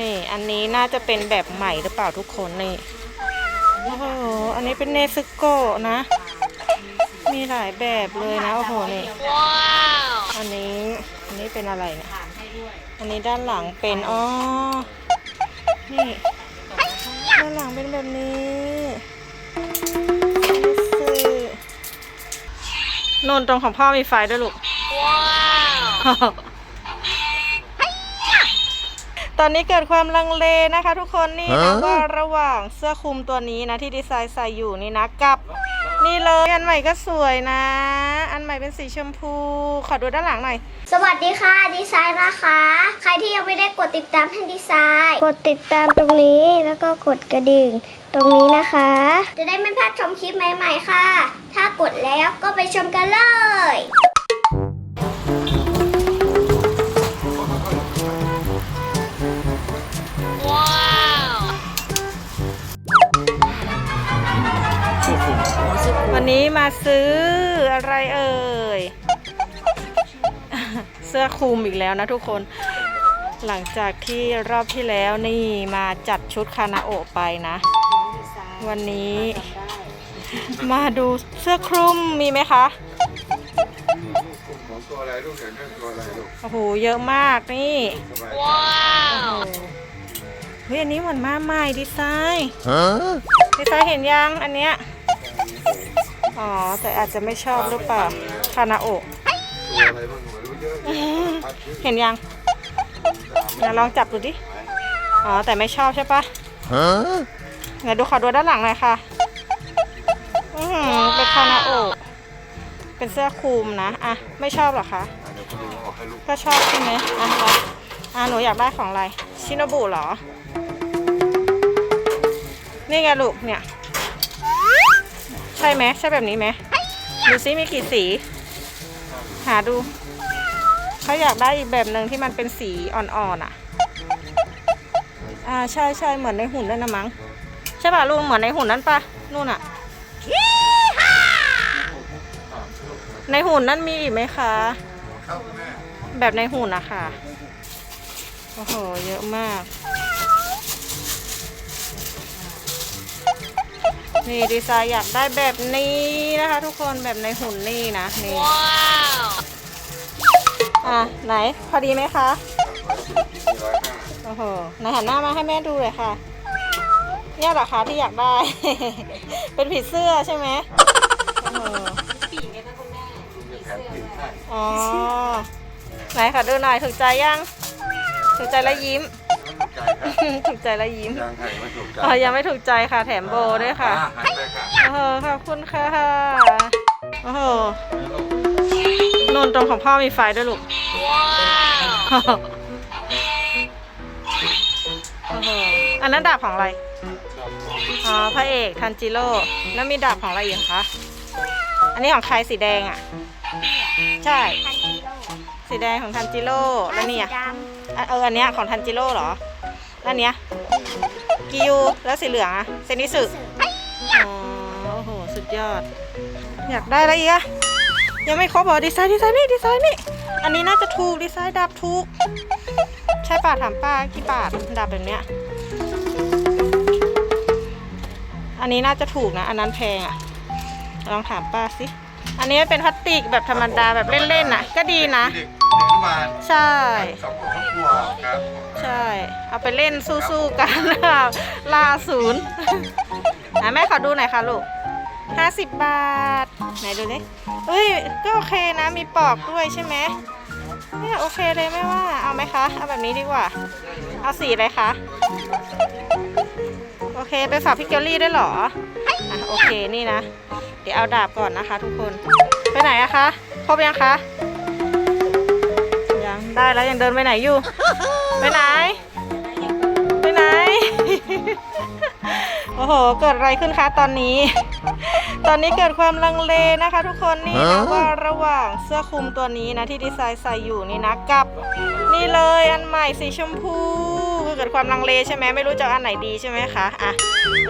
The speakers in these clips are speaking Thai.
นี่อันนี้น่าจะเป็นแบบใหม่หรือเปล่าทุกคนนี่โอ้โหอันนี้เป็นเนซึโกะนะ มีหลายแบบเลยนะโอ้โหนี่อันนี้อันนี้เป็นอะไรเนี่ยอันนี้ด้านหลังเป็นอ๋อนี่ด้านหลังเป็นแบบนี้ซื้อนนตรงของพ่อมีไฟด้วยลูกว้าว ตอนนี้เกิดความลังเลนะคะ ทุกคนนี่นะว่าระหว่างเสื้อคลุมตัวนี้นะที่ดีไซน์ใส่อยู่นี่นะกับ นี่เลยอันใหม่ก็สวยนะ อันใหม่เป็นสีชมพู ขอดูด้านหลังหน่อย สวัสดีค่ะดีไซน์นะคะ ใครที่ยังไม่ได้กดติดตามให้ดีไซน์ กดติดตามตรงนี้แล้วก็กดกระดิ่ง ตรงนี้นะคะ จะได้ไม่พลาดชมคลิปใหม่ ๆ ค่ะ ถ้ากดแล้วก็ไปชมกันเลย วันนี้มาซื้ออะไรเอ่ย เสื้อคลุมอีกแล้วนะทุกคน หลังจากที่รอบที่แล้วนี่มาจัดชุดคานาโอะไปนะ วันนี้มาดูเสื้อคลุมมีไหมคะของตัวอะไรลูกเห็นไหมตัวอะไรลูกโอ้โหเยอะมากนี่สบายโอ้โหเฮ้ยอันนี้เหมือนมาใหม่ดีไซน์ดีไซน์เห็นยังอันเนี้ย อ๋อ แต่อาจจะไม่ชอบหรือเปล่าคานาโอะตัวอะไรบ้างหนูรู้เยอะแยะพัดขึ้นเห็นยังไหนลองจับดูดิ อ๋อ แต่ไม่ชอบใช่ปะไหนดูขอดูด้านหลังหน่อยค่ะ อือหือเป็นคานาโอะเป็นเสื้อคลุมนะ อะ ไม่ชอบเหรอคะ อะเดี๋ยวคุณดูออกให้ลูกก็ชอบใช่ไหมอะรับอะหนูอยากได้ของอะไร ชิโนบุเหรอ นี่ไงลูกเนี่ยใช่ไหมใช่แบบนี้ไหมดูซิมีกี่สี หาดูเขาอยากได้อีกแบบหนึ่งที่มันเป็นสีอ่อนๆอะ อ่าใช่ใช่เหมือนในหุ่นนั่นนะมั้งใช่ป่ะลุงเหมือนในหุ่นนั่นปะนู่นอะในหุ่นนั่นมีอีกไหมคะแม่แบบในหุ่นอะค่ะโอ้โหเยอะมาก นี่ดีไซน์อยากได้แบบนี้นะคะ ทุกคนแบบในหุ่นนี่นะนี่ว้าวอะไหนพอดีไหมคะมีร้อยห้าโอ้โหไหนหันหน้ามาให้แม่ดูเลยค่ะ เนี่ยเหรอคะที่อยากได้ เป็นผีเสื้อใช่ไหมโอ้โหคุณจะแถมปีกให้อ๋อไหนขอดูหน่อยถูกใจยังถูกใจแล้วยิ้ม ถูกใจค่ะถูกใจแล้วยิ้มยังไงไม่ถูกใจอ๋อยังไม่ถูกใจค่ะ แถมโบด้วยค่ะอ่หันไปค่ะโอ้โหขอบคุณค่ะโอ้โหนนตรงของพ่อมีไฟด้วยลูกว้าวโอ้โหอันนั้นดาบของอะไร อ๋อพระเอกทันจิโร่แล้วมีดาบของอะไรอีกคะ อันนี้ของใครสีแดงอะ ใช่สีแดงของทันจิโร่แล้วนี่อะสีดอะ เออ อันเนี้ยของทันจิโร่เหรอ แล้วอันเนี้ยกิยูแล้วสีเหลืองอะเซนิสึอ๋อโอ้โหสุดยอด อยากได้อะไรอีกอะยังไม่ครบเหรอดีไซน์ดีไซน์นี่ดีไซน์นี่อันนี้น่าจะถูกดีไซน์ดาบถูก ใช่ป่ะถามป้ากี่บาทดาบแบบเนี้ยอันนี้น่าจะถูกนะ อันนั้นแพงอะลองถามป้าสิอันนี้เป็นพลาสติกแบบธรรมดาแบบเล่นๆน่ะก็ดีนะ เด็กเด็กอนุบาลใช่ สองคนครอบ ครัวครับใช่ เอาไปเล่นสู้ๆกันลาศูนย์ไหนแม่ขอดูหน่อยค่ะลูกห้าสิบบาท ไหนดูดิเอ้ย ก็โอเคนะ มีปอกด้วยใช่ไหมเนี่ยโอเคเลยไม่ว่า เอาไหมคะ เอาแบบนี้ดีกว่า เอาสีอะไรคะ โอเค ไปฝากพี่เกลลี่ได้หรออะโอเค นี่นะ เดี๋ยวเอาดาบก่อนนะคะทุกคน ไปไหนอะคะ ครบยังคะ ได้แล้วยังเดินไปไหนอยู่ ไปไหน ไปไหน โอ้โห เกิดอะไรขึ้นคะตอนนี้ ตอนนี้เกิดความลังเลนะคะ ทุกคนนี่นะว่าระหว่างเสื้อคลุมตัวนี้นะที่ดีไซน์ใส่อยู่นี่นะกับ นี่เลยอันใหม่สีชมพูคือเกิดความลังเลใช่ไหมไม่รู้จะเอาอันไหนดีใช่ไหมคะอะ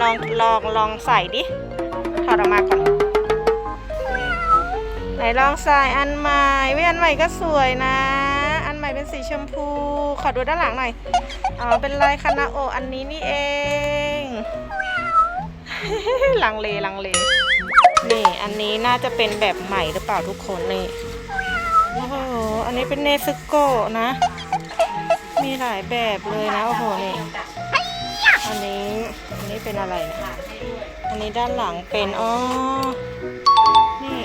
ลองลองลองใส่ดิถอดออกมาก่อนไหนลองใส่อันใหม่เว้ยอันใหม่ก็สวยนะอันใหม่เป็นสีชมพู ขอดูด้านหลังหน่อย อ๋อ เป็นลายคานาโออันนี้นี่เอง ลังเลลังเล นี่อันนี้น่าจะเป็นแบบใหม่หรือเปล่าทุกคนนี่โอ้โห อันนี้เป็นเนซึโกะนะ มีหลายแบบเลยนะ โอ้โห นี่ อันนี้ อันนี้เป็นอะไรนี่ยอันนี้ด้านหลังเป็น อ๋อ นี่